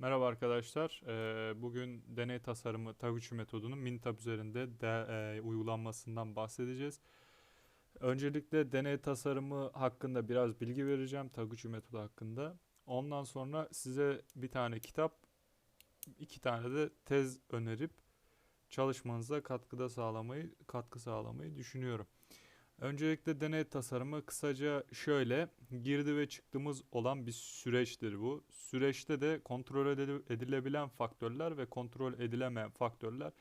Merhaba arkadaşlar. Ee, Bugün deney tasarımı Taguchi metodunun Mintab üzerinde de, e, uygulanmasından bahsedeceğiz. Öncelikle deney tasarımı hakkında biraz bilgi vereceğim Taguchi metodu hakkında. Ondan sonra size bir tane kitap, iki tane de tez önerip çalışmanıza katkıda sağlamayı, katkı sağlamayı düşünüyorum. Öncelikle deney tasarımı kısaca şöyle girdi ve çıktığımız olan bir süreçtir bu. Süreçte de kontrol edile- edilebilen faktörler ve kontrol edilemeyen faktörler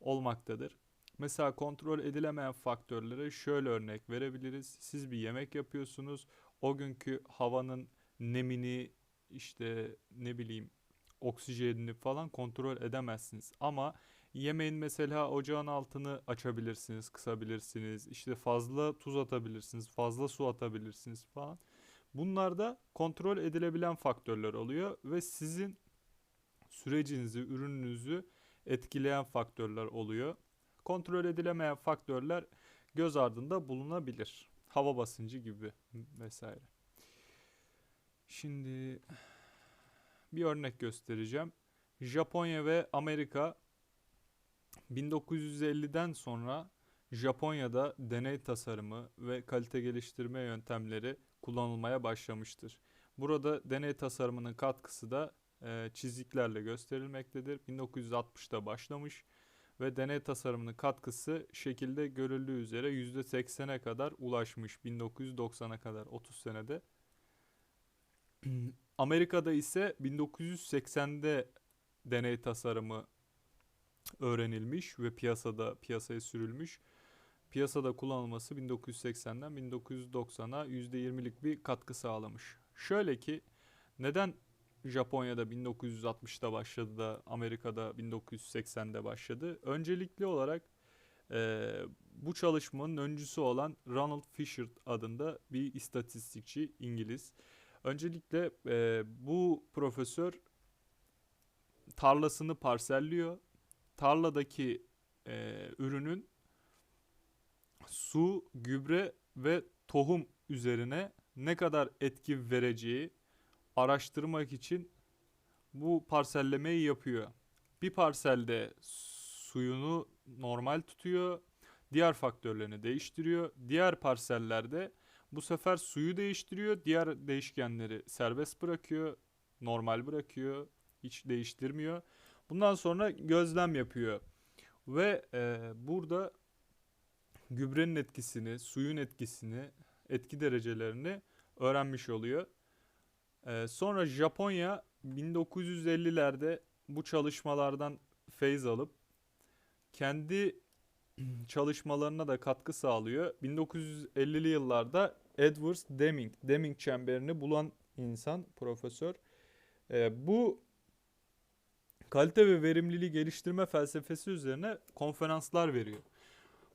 olmaktadır. Mesela kontrol edilemeyen faktörlere şöyle örnek verebiliriz. Siz bir yemek yapıyorsunuz. O günkü havanın nemini işte ne bileyim oksijenini falan kontrol edemezsiniz. Ama Yemeğin mesela ocağın altını açabilirsiniz, kısabilirsiniz. İşte fazla tuz atabilirsiniz, fazla su atabilirsiniz falan. Bunlar da kontrol edilebilen faktörler oluyor ve sizin sürecinizi, ürününüzü etkileyen faktörler oluyor. Kontrol edilemeyen faktörler göz ardında bulunabilir. Hava basıncı gibi vesaire. Şimdi bir örnek göstereceğim. Japonya ve Amerika 1950'den sonra Japonya'da deney tasarımı ve kalite geliştirme yöntemleri kullanılmaya başlamıştır. Burada deney tasarımının katkısı da e, çiziklerle gösterilmektedir. 1960'da başlamış ve deney tasarımının katkısı şekilde görüldüğü üzere %80'e kadar ulaşmış 1990'a kadar 30 senede. Amerika'da ise 1980'de deney tasarımı öğrenilmiş ve piyasada piyasaya sürülmüş. Piyasada kullanılması 1980'den 1990'a %20'lik bir katkı sağlamış. Şöyle ki neden Japonya'da 1960'da başladı da Amerika'da 1980'de başladı? Öncelikli olarak e, bu çalışmanın öncüsü olan Ronald Fisher adında bir istatistikçi İngiliz. Öncelikle e, bu profesör tarlasını parselliyor tarladaki e, ürünün su, gübre ve tohum üzerine ne kadar etki vereceği araştırmak için bu parsellemeyi yapıyor. Bir parselde suyunu normal tutuyor, diğer faktörlerini değiştiriyor. Diğer parsellerde bu sefer suyu değiştiriyor, diğer değişkenleri serbest bırakıyor, normal bırakıyor, hiç değiştirmiyor. Bundan sonra gözlem yapıyor. Ve e, burada gübrenin etkisini, suyun etkisini, etki derecelerini öğrenmiş oluyor. E, sonra Japonya 1950'lerde bu çalışmalardan feyz alıp kendi çalışmalarına da katkı sağlıyor. 1950'li yıllarda Edwards Deming, Deming çemberini bulan insan, profesör. E, bu kalite ve verimliliği geliştirme felsefesi üzerine konferanslar veriyor.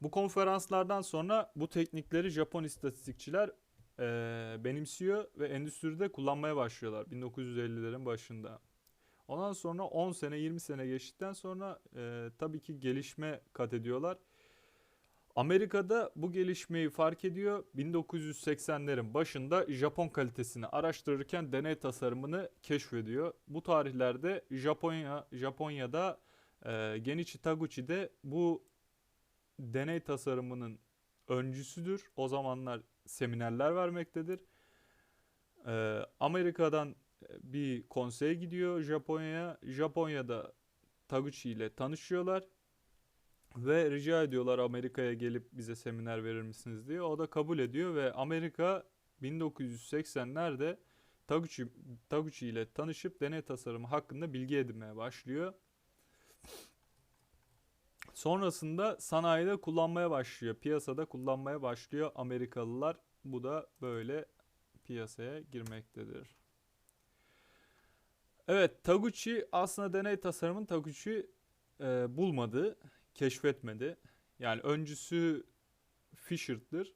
Bu konferanslardan sonra bu teknikleri Japon istatistikçiler e, benimsiyor ve endüstride kullanmaya başlıyorlar 1950'lerin başında. Ondan sonra 10 sene 20 sene geçtikten sonra e, tabii ki gelişme kat ediyorlar. Amerika'da bu gelişmeyi fark ediyor. 1980'lerin başında Japon kalitesini araştırırken deney tasarımını keşfediyor. Bu tarihlerde Japonya Japonya'da e, Genichi Taguchi de bu deney tasarımının öncüsüdür. O zamanlar seminerler vermektedir. E, Amerika'dan bir konseye gidiyor Japonya'ya. Japonya'da Taguchi ile tanışıyorlar ve rica ediyorlar Amerika'ya gelip bize seminer verir misiniz diye. O da kabul ediyor ve Amerika 1980'lerde Taguchi, Taguchi ile tanışıp deney tasarımı hakkında bilgi edinmeye başlıyor. Sonrasında sanayide kullanmaya başlıyor. Piyasada kullanmaya başlıyor Amerikalılar. Bu da böyle piyasaya girmektedir. Evet, Taguchi aslında deney tasarımın Taguchi e, bulmadı keşfetmedi. Yani öncüsü Fisher'dır.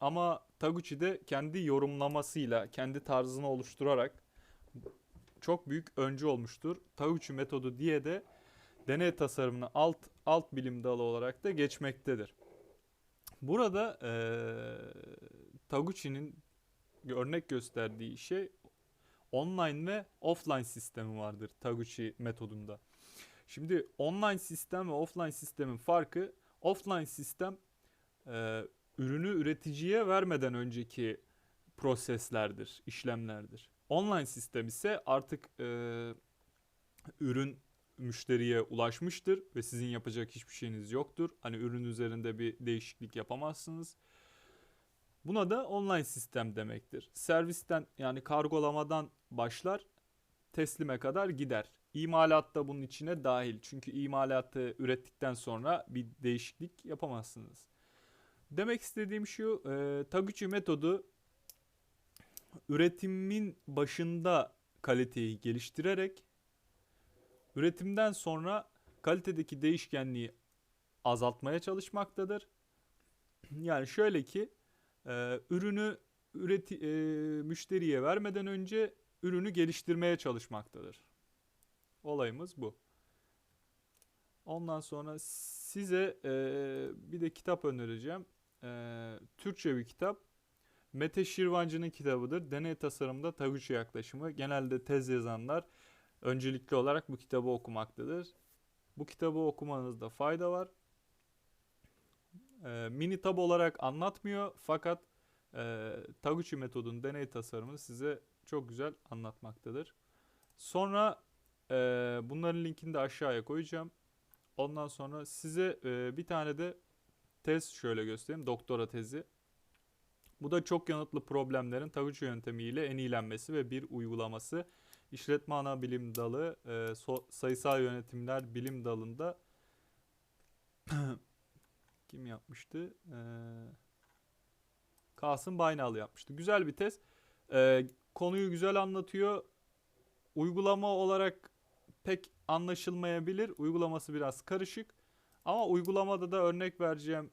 Ama Taguchi de kendi yorumlamasıyla, kendi tarzını oluşturarak çok büyük öncü olmuştur. Taguchi metodu diye de deney tasarımını alt alt bilim dalı olarak da geçmektedir. Burada ee, Taguchi'nin örnek gösterdiği şey online ve offline sistemi vardır Taguchi metodunda. Şimdi online sistem ve offline sistemin farkı offline sistem e, ürünü üreticiye vermeden önceki proseslerdir, işlemlerdir. Online sistem ise artık e, ürün müşteriye ulaşmıştır ve sizin yapacak hiçbir şeyiniz yoktur. Hani ürün üzerinde bir değişiklik yapamazsınız. Buna da online sistem demektir. Servisten yani kargolamadan başlar teslime kadar gider. İmalat da bunun içine dahil. Çünkü imalatı ürettikten sonra bir değişiklik yapamazsınız. Demek istediğim şu, e, Taguchi metodu üretimin başında kaliteyi geliştirerek üretimden sonra kalitedeki değişkenliği azaltmaya çalışmaktadır. Yani şöyle ki e, ürünü üreti, e, müşteriye vermeden önce ürünü geliştirmeye çalışmaktadır. Olayımız bu. Ondan sonra size e, bir de kitap önereceğim. E, Türkçe bir kitap. Mete Şirvancı'nın kitabıdır. Deney tasarımda Taguchi yaklaşımı. Genelde tez yazanlar öncelikli olarak bu kitabı okumaktadır. Bu kitabı okumanızda fayda var. E, mini tab olarak anlatmıyor fakat e, Taguchi metodunun deney tasarımını size çok güzel anlatmaktadır. Sonra e, bunların linkini de aşağıya koyacağım. Ondan sonra size e, bir tane de tez şöyle göstereyim. Doktora tezi. Bu da çok yanıtlı problemlerin Taguchi yöntemiyle en iyilenmesi ve bir uygulaması. İşletme ana bilim dalı, e, so- sayısal yönetimler bilim dalında kim yapmıştı? E, Kasım Baynalı yapmıştı. Güzel bir tez. E, konuyu güzel anlatıyor. Uygulama olarak pek anlaşılmayabilir. Uygulaması biraz karışık. Ama uygulamada da örnek vereceğim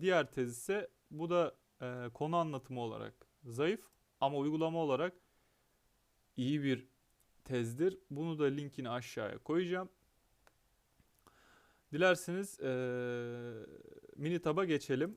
diğer tez ise bu da e, konu anlatımı olarak zayıf ama uygulama olarak iyi bir tezdir. Bunu da linkini aşağıya koyacağım. Dilerseniz e, mini taba geçelim.